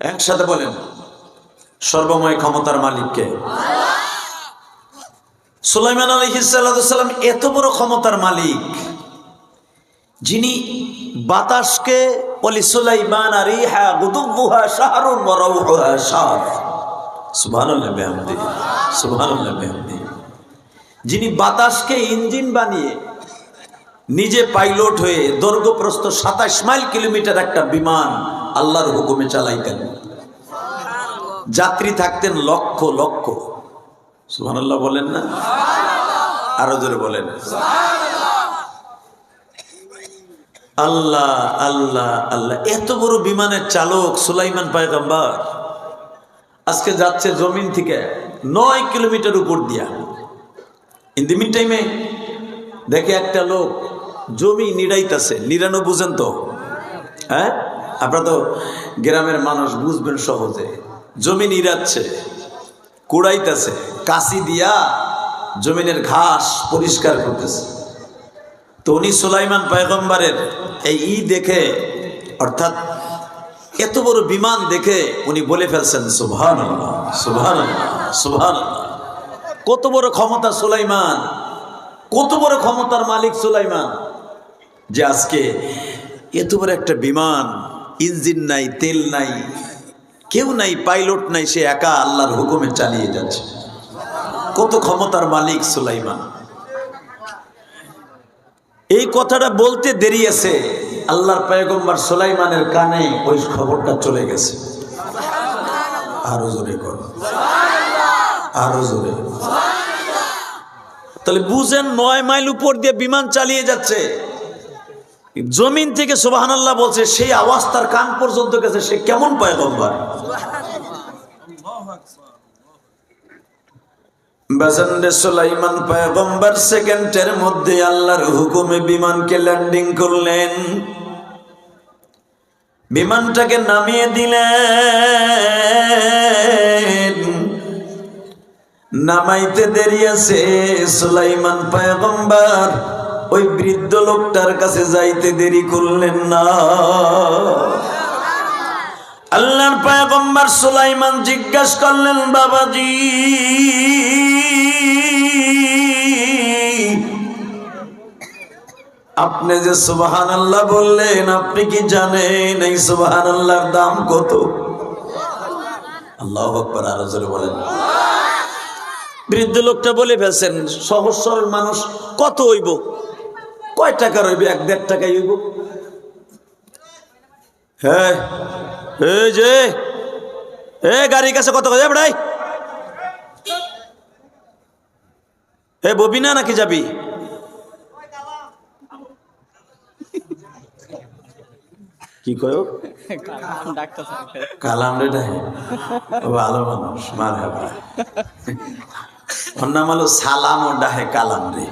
একসাথে বলেন, সর্বময় ক্ষমতার মালিককে। সুলাইমান আলহিসাল্লাম এত বড় ক্ষমতার মালিক, যিনি বাতাসকে, বলি সুলাইমান আর ইহা গুদুবুহা শাহরুন যিনি বাতাসকে ইঞ্জিন বানিয়ে নিজে পাইলট হয়ে দৈর্ঘ্যপ্রস্থ সাতাশ মাইল কিলোমিটার একটা বিমান আল্লাহর হুকুমে চালাইতেন। যাত্রী থাকতেন লক্ষ লক্ষ। সুবহানাল্লাহ বলেন না? আরও জোরে বলেন। আল্লাহ আল্লাহ আল্লাহ। এত বড় বিমানের চালক সুলাইমান পায়গাম্বার। আজকে যাচ্ছে জমিন থেকে নয় কিলোমিটার উপর দিয়া। ইন দি মিন টাইমে দেখে একটা লোক জমি নিড়াইতেছে নিরানো বুঝেন তো। হ্যাঁ? আপনারা তো গ্রামের মানুষ বুঝবেন সহজে। জমি নিড়াচ্ছে কুড়াইতেছে, কাশি দিয়া জমিনের ঘাস পরিষ্কার করতেছে। তো উনি সুলাইমান পয়গম্বরের এই ই দেখে, অর্থাৎ এত বড় বিমান দেখে উনি বলে ফেলছেন সুভান সুভান সুভান কত বড় ক্ষমতা সুলাইমান, কত বড় ক্ষমতার মালিক সুলাইমান যে আজকে এত বড় একটা বিমান ইঞ্জিন নাই, তেল নাই, কেউ নাই, পাইলট নাই, সে একা আল্লাহর হুকুমে চালিয়ে যাচ্ছে। কত ক্ষমতার মালিক সুলাইমান। এই কথাটা বলতে দেরি আছে। আল্লাহর পয়গম্বর সুলাইমানের কানে ওই খবরটা চলে গেছে। আরও জোরে আরও জোরে। তাহলে বুঝেন নয় মাইল উপর দিয়ে বিমান চালিয়ে যাচ্ছে। জমিন থেকে সুবাহান আল্লাহ বলছে, সেই আওয়াজ তার কান পর্যন্ত গেছে, সে কেমন সুলাইমান পয়গম্বর সেকেন্ডের মধ্যে আল্লাহর হুকুমে বিমানকে ল্যান্ডিং করলেন। বিমানটাকে নামিয়ে দিলেন। নামাইতে দেরি আছে, সুলাইমান পয়গম্বর। ওই বৃদ্ধ লোকটার কাছে যাইতে দেরি করলেন না। আল্লাহর পয়গম্বর সুলাইমান জিজ্ঞাসা করলেন, বাবাজি, আপনি যে সুবাহান আল্লাহ বললেন, আপনি কি জানেন এই সুবাহান আল্লাহর দাম কত? আল্লাহ আকবর, আরও জোরে বলেন। বৃদ্ধ লোকটা বলে ফেলছেন, সহজ সরল মানুষ, কত হইব? কয় টাকা রইবে? এক দেড় টাকাই হইব। হ্যাঁ। এই যে। এ, গাড়ির কাছে কত কথা বেড়াই। এ, ববি না নাকি যাবি? কি কয় কালাম ভালো মানুষ মার ওর নাম হলো সালাম ও ডাহে কালাম রে।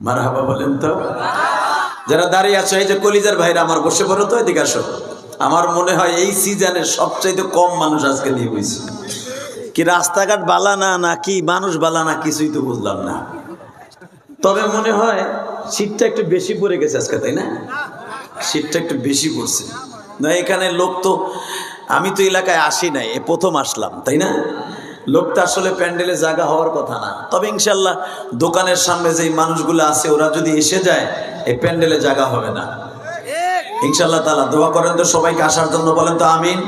মার হাবা বলেন তো। যারা দাঁড়িয়ে আছো, এই যে কলিজার ভাইরা আমার বসে পড়ো তো, এদিকে আসো। আমার মনে হয় এই সিজনে সবচাইতে কম মানুষ আজকে নিয়ে বইছে। কি রাস্তাঘাট বালা না নাকি মানুষ বালা না, কিছুই তো বুঝলাম না। তবে মনে হয় শীতটা একটু বেশি পড়ে গেছে আজকে, তাই না? শীতটা একটু বেশি পড়ছে। না, এখানে লোক তো, আমি তো এলাকায় আসি নাই প্রথম আসলাম, তাই না? লোকটা আসলে প্যান্ডেলে জায়গা হওয়ার কথা না। তবে ইনশাল্লাহ দোকানের সামনে যেই মানুষগুলো আছে, ওরা যদি এসে যায়, এই প্যান্ডেলে জায়গা হবে না। ইনশাল্লাহ তালা দোয়া করেন তো সবাইকে আসার জন্য বলেন তো আমিন।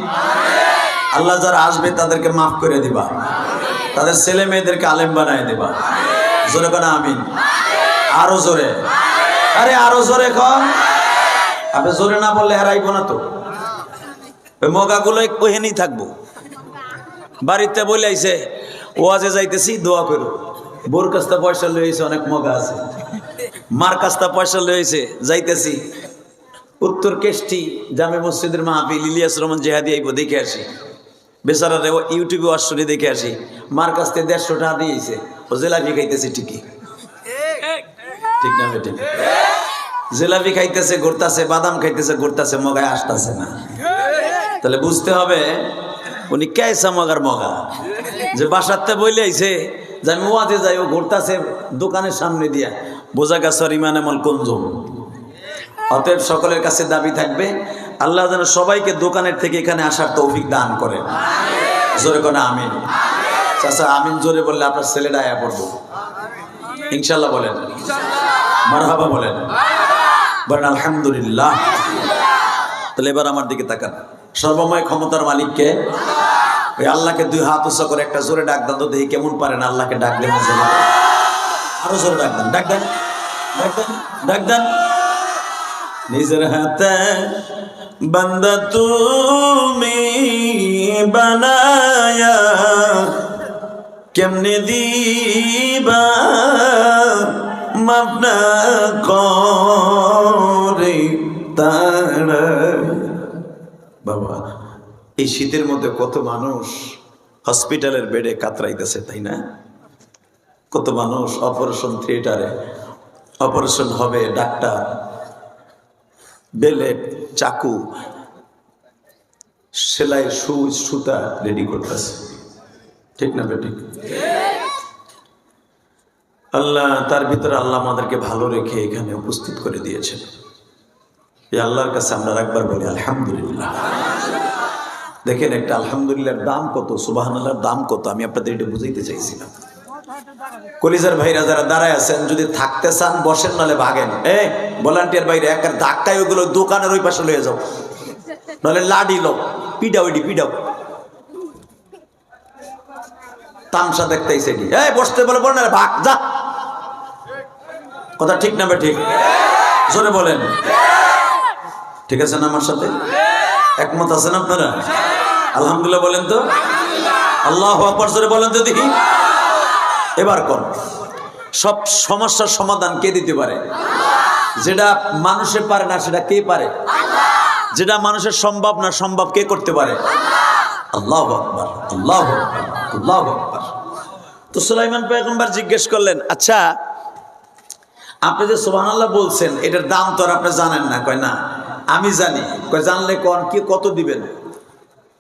আল্লাহ যারা আসবে তাদেরকে মাফ করে দিবা। তাদের ছেলে মেয়েদেরকে আলেম বানায় দিবা। জোরে কেন আমিন। আরও জোরে। আরে আরও জোরে কম আপনি জোরে না বললে হারাইব না তো। মগাগুলো ওহেনেই থাকব। বাড়িতে আইছে ওয়াজে যাইতেছি, দোয়া করো বোর কাছটা পয়সা লইছে অনেক মগা আছে। মার কাছটা পয়সা লইছে যাইতেছি। উত্তর কেষ্টি জামে মসজিদের মাহফিল, ইলিয়াস রহমান জেহাদি আইব, দেখে আসি। বেচারা রে ইউটিউবে আসলে দেখে আসি। মার কাছ থেকে দেড়শো টাকা দিয়েছে ও জেলাপি খাইতেছে ঠিকই। ঠিক না বেটি? জেলাপি খাইতেছে, ঘুরতাছে, বাদাম খাইতেছে, ঘুরতাছে, মগায় আসতেছে না। তাহলে বুঝতে হবে উনি কেসা মগার মগা? যে বাসাতে বইলে আইছে, যে আমি ওয়াজে যাই ও ঘুরতাছে দোকানের সামনে দিয়া। বোঝা গেছে ইমান এমন কঞ্জম অতএব সকলের কাছে দাবি থাকবে, আল্লাহ যেন সবাইকে দোকানের থেকে এখানে আসার তৌফিক দান করে জোরে কোনা আমিন। চাচা, আমিন জোরে বললে আপনার ছেলেটা আয়া পড়ব। ইনশাল্লাহ বলেন। মারহাবা বলেন। বলেন, আলহামদুলিল্লাহ। তাহলে এবার আমার দিকে তাকান। সর্বময় ক্ষমতার মালিককে? ওই আল্লাহকে দুই হাত উঁচা করে একটা জোরে ডাক দেন, তো দেখি কেমন পারেন আল্লাহকে ডাক দেন। আরও জোরে ডাক দেন ডাক দেন ডাক দেন ডাক দেন। নিজের হাতে বান্দা তুমি বানায়া কেমনে দিবা? মাপনা করে তারা। বাবা, এই শীতের মধ্যে কত মানুষ হসপিটালের বেডে কাতরাইতেছে, তাই না? কত মানুষ অপারেশন থিয়েটারে, অপারেশন হবে ডাক্তার, বেলেট, চাকু, সেলাই, সুচ, সুতা রেডি করতেছে। ঠিক না বেঠিক? আল্লাহ, তার ভিতরে আল্লাহ আমাদেরকে ভালো রেখে এখানে উপস্থিত করে দিয়েছেন। আল্লাহর কাছে আমরা একবার বলি, আলহামদুলিল্লাহ। দেখেন একটা আলহামদুলিল্লাহর দাম কত সুবাহান আল্লাহর দাম কত, আমি আপনাদের এটা বুঝাইতে চাইছিলাম। কলিজার ভাইরা যারা দাঁড়ায় আছেন, যদি থাকতে চান, বসেন নালে ভাগেন। এ, ভলান্টিয়ার বাইরে একার ধাক্কায় ওগুলো দোকানের ওই পাশে লয়ে যাও। নাহলে লাডি লো পিডাও এডি পিডাও। তামসা দেখতে কি এই বসতে বলে, বল না ভাগ, যা। কথা ঠিক না ঠিক? জোরে বলেন। ঠিক আছে না আমার সাথে? একমত আছেন আপনারা? আলহামদুলিল্লাহ বলেন তো। আল্লাহ আকবার জোরে বলেন তো দেখি। এবার কোন? সব সমস্যার সমাধান কে দিতে পারে? যেটা মানুষে পারে না, সেটা কে পারে? যেটা মানুষের সম্ভব না, সম্ভব কে করতে পারে? আল্লাহ আকবার, আল্লাহ আল্লাহ আকবার। তো সুলাইমান পয়গম্বর জিজ্ঞেস করলেন আচ্ছা আপনি যে সুবহানাল্লাহ বলছেন, এটার দাম তো আর আপনি জানেন না। কয়, না। আমি জানি। জানলে কন কি কত দিবেন?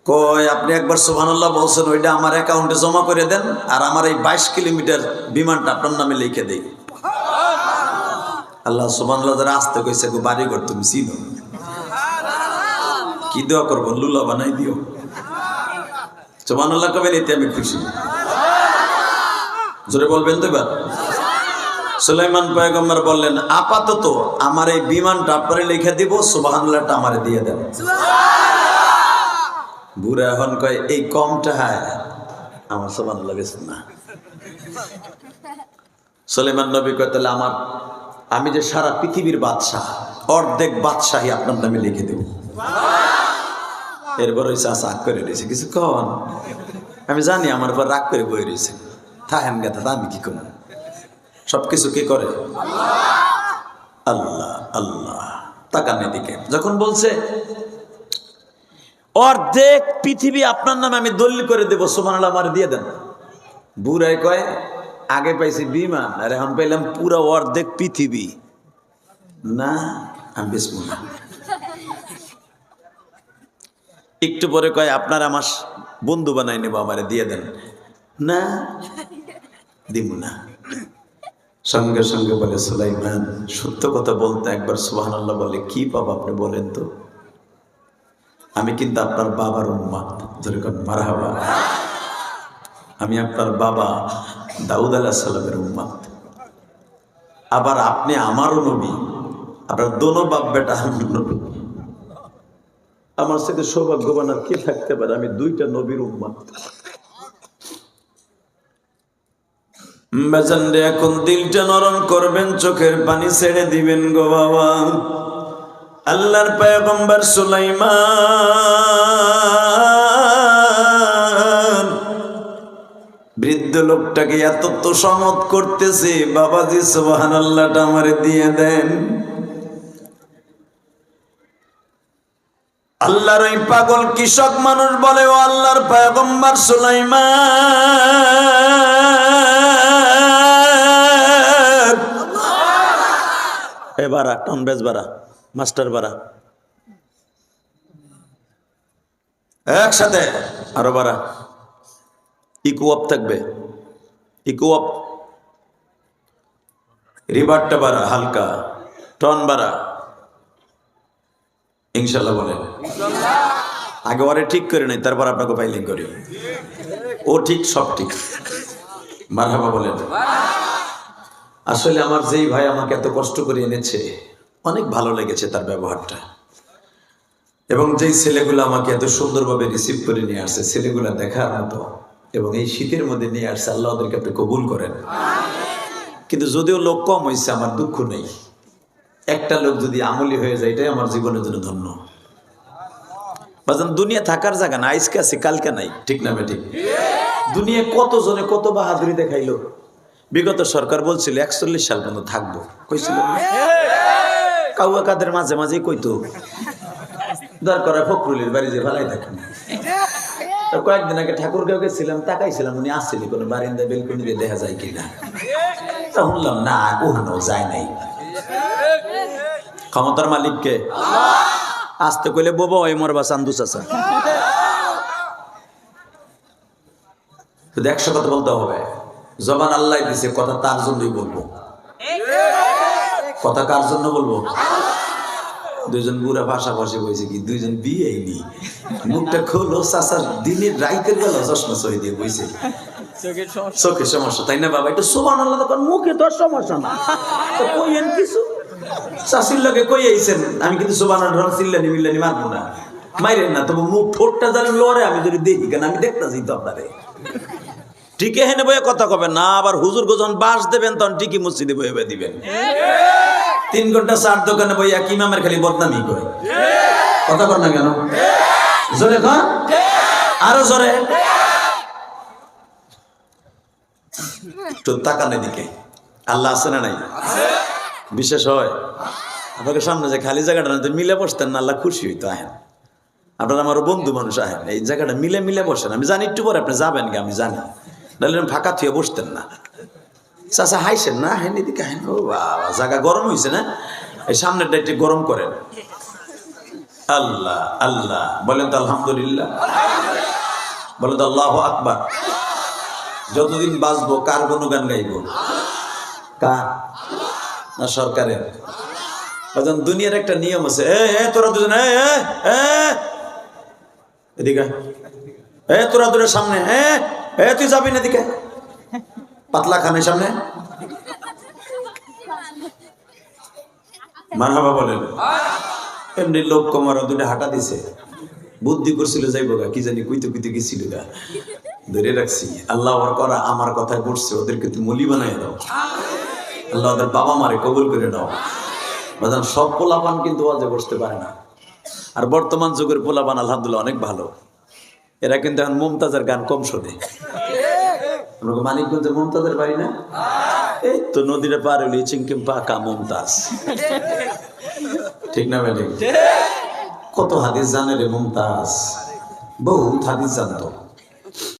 কয় আপনি একবার সুবহানাল্লাহ বলছেন ওইটা আমার অ্যাকাউন্টে জমা করে দেন আর আমার এই বাইশ কিলোমিটার বিমানটা আপনার নামে লিখে দেই। আল্লাহ সুবহানাল্লাহ যারা আসতে কইছে গো বাড়ি ঘর তুমি চিনো? কি দোয়া করব লুলা বানাই দিও। সুবহানাল্লাহ কবে এতে আমি খুশি। জোরে বলবেন তো এবার? সুলাইমান পয়গম্বর বললেন আপাতত আমার এই বিমানটা আপনারে লিখে দিব সুবহানাল্লাহটা আমারে দিয়ে দেন। বুড়া এখন কয় এই কমটা হায় আমার সমান লাগেছে না। সুলাইমান নবী কয় তাহলে আমার আমি যে সারা পৃথিবীর বাদশাহ অর্ধেক বাদশাহী আপনার নামে লিখে দেব। এরপর ওই চাষা রাগ করে রয়েছে কিছু কন আমি জানি আমার উপর রাগ করে বই রয়েছে থাহেন গাথা আমি কি করব? সবকিছু কি করে? আল্লাহ আল্লাহ। তাকান এদিকে। যখন বলছে, অর্ধেক পৃথিবী আপনার নামে আমি দলিল করে দেবো সোমান আমার দিয়ে দেন। বুড়াই কয়, আগে পাইছি বিমান আর এখন পাইলাম পুরো অর্ধেক পৃথিবী। না, আমি না। একটু পরে কয়, আপনার আমার বন্ধু বানাই নেব, আমারে দিয়ে দেন। না দিব না। সঙ্গে সঙ্গে বলে, সুলাইমান, সত্য কথা বলতে একবার সুবাহ বলে কি পাবো আপনি বলেন তো? আমি কিন্তু আপনার বাবার উম্মাদ যেরকম মারহাবা। আমি আপনার বাবা দাউদ আলাহ সাল্লামের উম্মাদ আবার আপনি আমারও নবী, আপনার দোনো বাপ বেটা নবী। আমার সাথে সৌভাগ্যবান আর কে থাকতে পারে? আমি দুইটা নবীর উম্মাদ বেজান রে এখন দিলটা নরম করবেন, চোখের পানি ছেড়ে দিবেন গো বাবা। আল্লাহর পয়গম্বর সুলাইমান, বৃদ্ধ লোকটাকে এত তো সমত করতেছে, বাবাজি সুবাহান আল্লাহটা আমারে দিয়ে দেন। আল্লাহর ওই পাগল কৃষক মানুষ বলে, ও আল্লাহর পয়গম্বর সুলাইমান। বাড়া টন বেজ বাড়া, মাস্টার বাড়া। একসাথে আরও বাড়া। ইকো আপ থাকবে। ইকো আপ রিভারটা বাড়া, হালকা। টন বাড়া। ইনশাল্লাহ বলেন আগে ওরে ঠিক করে নেই, তারপর আপনাকে ফাইলিং করি। ও ঠিক, সব ঠিক। মারহাবা বলেন আসলে আমার যেই ভাই আমাকে এত কষ্ট করে এনেছে, অনেক ভালো লেগেছে তার ব্যবহারটা। এবং যেই ছেলেগুলো আমাকে এত সুন্দরভাবে রিসিভ করে নিয়ে আসছে, ছেলেগুলো দেখার মতো, এবং এই শীতের মধ্যে নিয়ে আসছে, আল্লাহ ওদেরকে আপনি কবুল করেন। কিন্তু যদিও লোক কম হয়েছে আমার দুঃখ নেই। একটা লোক যদি আমলি হয়ে যায়, এটাই আমার জীবনের জন্য ধন্য। বাজান, দুনিয়া থাকার জায়গা না আজকে আছে, কালকে নাই, ঠিক না ঠিক? দুনিয়া কত জনে কত বাহাদুরি দেখাইলো? বিগত সরকার বলছিল একচল্লিশ সাল পর্যন্ত থাকব। কইছিল? কাউয়া কাদের মাঝে মাঝেই কইতো দরকার ফখরুলের বাড়ি যে ভালাই তো কয়েকদিন আগে ঠাকুরগাঁও গেছিলাম তাকাইছিলাম উনি আসছেনি কোনো বারিন্দা বেলকুনি দিয়ে দেখা যায় কিনা। তা শুনলাম না ওখানেও যায় নাই। ক্ষমতার মালিককে আসতে কইলে বোবা ওই মরবা চান্দু চাচা। একশো কথা বলতে হবে। জবান আল্লাহ দিছে কথা তার জন্যই বলব? কথা কার জন্য বলব? দুইজন বুড়া পাশাপাশি বসে কি দুইজন বিয়ে নি মুখটা খোলো চাচার দিনের রাইতের বেলা চশমা সহি দিয়ে বইছে। চোখে সমস্যা। তাই না বাবা? এটা সোমান আল্লাহ তখন মুখে তো সমস্যা না। কইয়েন কিছু? চাষির লোকে কই আইছেন? আমি কিন্তু সোমান ঢং চিল্লানি মিল্লানি মারবো না। মাইরেন না তবু মুখ ঠোঁটটা জানি লড়ে আমি যদি দেখি কেন আমি দেখতেছি তো আপনারে। টিকে হেনে বয়ে কথা কবেন না, আবার হুজুর যখন বাস দেবেন, তখন টিকি মসজিদে বয়ে বয়ে দিবেন। তিন ঘণ্টা চার দোকানে বই এক ইমামের খালি বদনামি করে। কথা কর না কেন? জোরে আরও জোরে। একটু তাকান দিকে আল্লাহ আছে না নাই? বিশেষ হয়। আপনাকে সামনে যে খালি জায়গাটা না মিলে বসতেন না, আল্লাহ খুশি হইতো, আহেন। আপনারা আমার বন্ধু মানুষ, আহেন। এই জায়গাটা মিলে মিলে বসেন। আমি জানি একটু পরে আপনি যাবেন কি, আমি জানি। নাহলে ফাঁকা থুয়ে বসতেন না। চাচা হাইছেন না? হেন এদিকে হেন। ও বাবা, জায়গা গরম হয়েছে না? এই সামনেটা একটু গরম করেন। আল্লাহ আল্লাহ। বলেন তো আলহামদুলিল্লাহ। বলেন তো আল্লাহ আকবার। যতদিন বাঁচবো, কার গুণগান গাইব? কার? না সরকারের? দুনিয়ার একটা নিয়ম আছে। এ তোরা দুজন এদিকে এ, তোরা দূরের সামনে, এ এ, তুই যাবি না এদিকে? পাতলা খানের সামনে? মারহাবা বলেন। এমনি লোক কমার দুটো হাঁটা দিছে। বুদ্ধি করছিল যাইব গা, কি জানি কইতে কইতে গেছিল গা। ধরে রাখছি, আল্লাহ আমার করা আমার কথায় পড়ছে ওদেরকে তুমি মলি বানাই দাও। আল্লাহ ওদের বাবা মারে কবুল করে দাও বাজান, সব পোলাপান কিন্তু ওয়াজে বসতে পারে না। আর বর্তমান যুগের পোলাপান, আলহামদুলিল্লাহ, অনেক ভালো। এরা কিন্তু এখন মমতাজের গান কম শোনে। আমরা মানিকগঞ্জে মমতাজের বাড়ি না? এই তো নদীটা পার হলি চিংকিম পাকা মমতাজ। ঠিক না ম্যাডাম কত হাদিস জানে রে মমতাজ? বহু হাদিস জানতো।